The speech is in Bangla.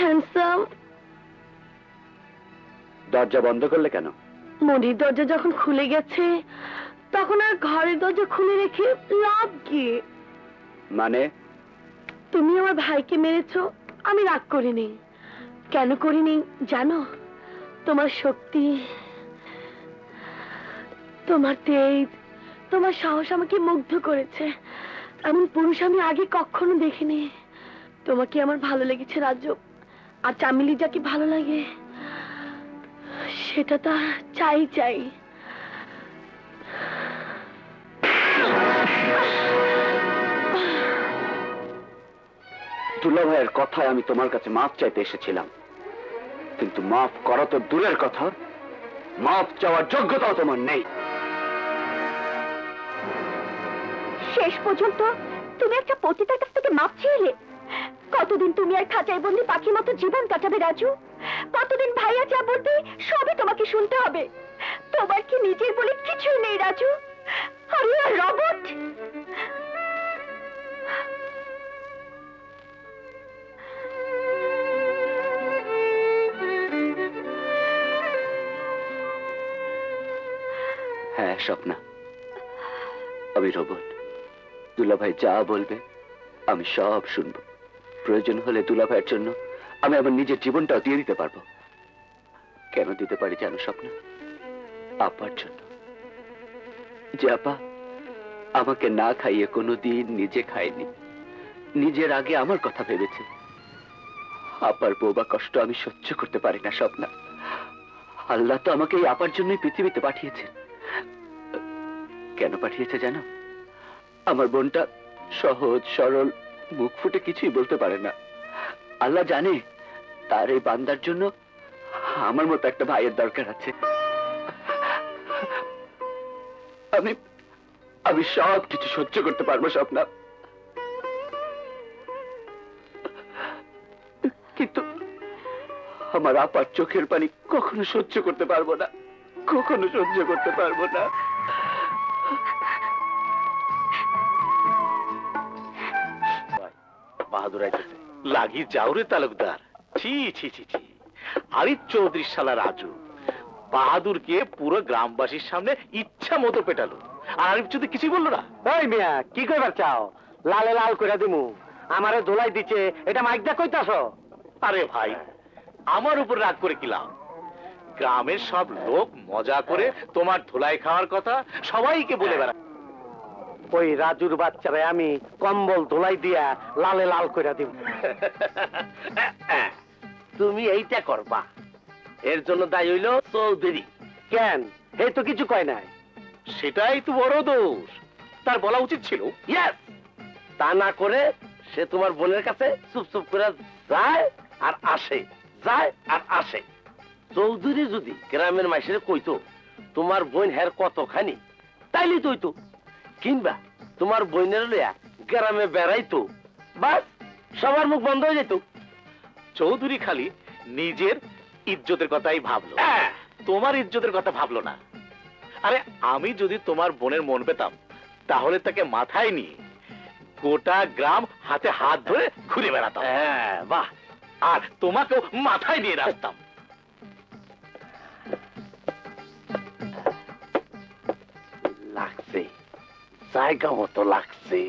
হ্যান্ডসাম দরজা বন্ধ করলে কেন? মনির দরজা যখন খুলে গেছে তখন আর ঘরের দরজা খুলে রেখে লাভ গিয়ে মানে? তুমি আমার ভাইকে মেরেছো আমি রাগ করিনি। কেন করিনি জানো? তোমার শক্তি তোমার তেজ তোমার সাহস আমাকে মুগ্ধ করেছে। এমন পুরুষ আমি আগে কখনো দেখিনি। তোমাকে আমার ভালো লেগেছে রাজ্য আর চামিলি যাকে ভালো লাগে সেটা তো চাই চাই। দুলা ভাইয়ের কথায় আমি তোমার কাছে মাপ চাইতে এসেছিলাম। কিন্তু মাফ করা তো দূরের কথা। মাফ চাওয়ার যোগ্যতাও তোমার নেই। শেষ পর্যন্ত তুমি একটা পতিতার কাছ থেকে মাপ চেয়েলে কতদিন তুমি আর খাঁচায় বন্দি পাখির মতো জীবন কাটাবে, রাজু? কতদিন ভাইয়া যা বলবে, সবই তোমাকে শুনতে হবে। তোমার কি নিজের বলে কিছুই নেই, রাজু? রবট? হ্যাঁ স্বপ্না। আমি রোবট। দুলা ভাই যা বলবে, আমি সব শুনব। প্রয়োজন হলে দুলা ভাইয়ের জন্য আমি আমার নিজের জীবনটাও দিয়ে দিতে পারব। কেন দিতে পারি জানো স্বপ্ন? আপার জন্য। যে আপা আমাকে না খাইয়ে কোনোদিন নিজে খায়নি, নিজের আগে আমার কথা ভেবেছে। আপার বোবা কষ্ট আমি সহ্য করতে পারি না স্বপ্না। আল্লাহ তো আমাকে এই আপার জন্যই পৃথিবীতে পাঠিয়েছেন কেন পাঠিয়েছে জানো? আমার বোনটা সহজ, সরল মুখ ফুটে কিছুই বলতে পারে না। আল্লাহ জানে তার এই বান্দার জন্য আমার মতো একটা ভাইয়ের দরকার আছে। আমি আমি সব কিছু সহ্য করতে পারব, স্বপ্না। কিন্তু আমার আপার চোখের পানি কখনো সহ্য করতে পারব না, কখনো সহ্য করতে পারব না। বাহাদুর আইতেছে লাগি যাওরে তালুকদার। ছি ছি ছি ছি। আরিফ চৌধুরী শালা রাজু। বাহাদুরকে পুরো গ্রামবাসীর সামনে ইচ্ছা মতো পেটালো। আর আরিফ চৌধুরী কিছুই বলল না। ওই মিয়া কি কইবার চাও? লালে লাল কইরা দিমু। আমারে দোলাই দিছে এটা মাইক দা কইতাছ? আরে ভাই আমার উপর রাগ করে কি লাভ? গ্রামের সব লোক মজা করে তোমার ধুলাই খাওয়ার কথা সবাইকে বলে বেড়া ওই রাজুর বাচ্চারে আমি কম্বল দোলাই দিয়া লালে লাল কইরা দিব। তুমি এইটা করবা। এর জন্য দায়ী হইল চৌধুরী। কেন? এই তো কিছু কয় নাই। সেটাই তো বড় দোষ। তার বলা উচিত ছিল। ইয়েস তা না করে সে তোমার বোনের কাছে চুপ চুপ করে যায় আর আসে যায় আর আসে। চৌধুরী যদি গ্রামের মাইসের কইতো তোমার বোন হের কতখানি তাইলে তো কিংবা তোমার বোনের লইয়া গ্রামে বেড়াইতো। বাস সবার মুখ বন্ধ হয়ে যেত চৌধুরী খালি নিজের ইজ্জতের কথাই ভাবলো। হ্যাঁ। তোমার ইজ্জতের কথা ভাবলো না। আরে আমি যদি তোমার বোনের মন পেতাম তাহলে তাকে মাথায় নিয়ে গোটা গ্রাম হাতে হাত ধরে ঘুরে বেড়াতাম। হ্যাঁ বাহ। আর তোমাকেও মাথায় নিয়ে রাখতাম জায়গা মতো লাগছে।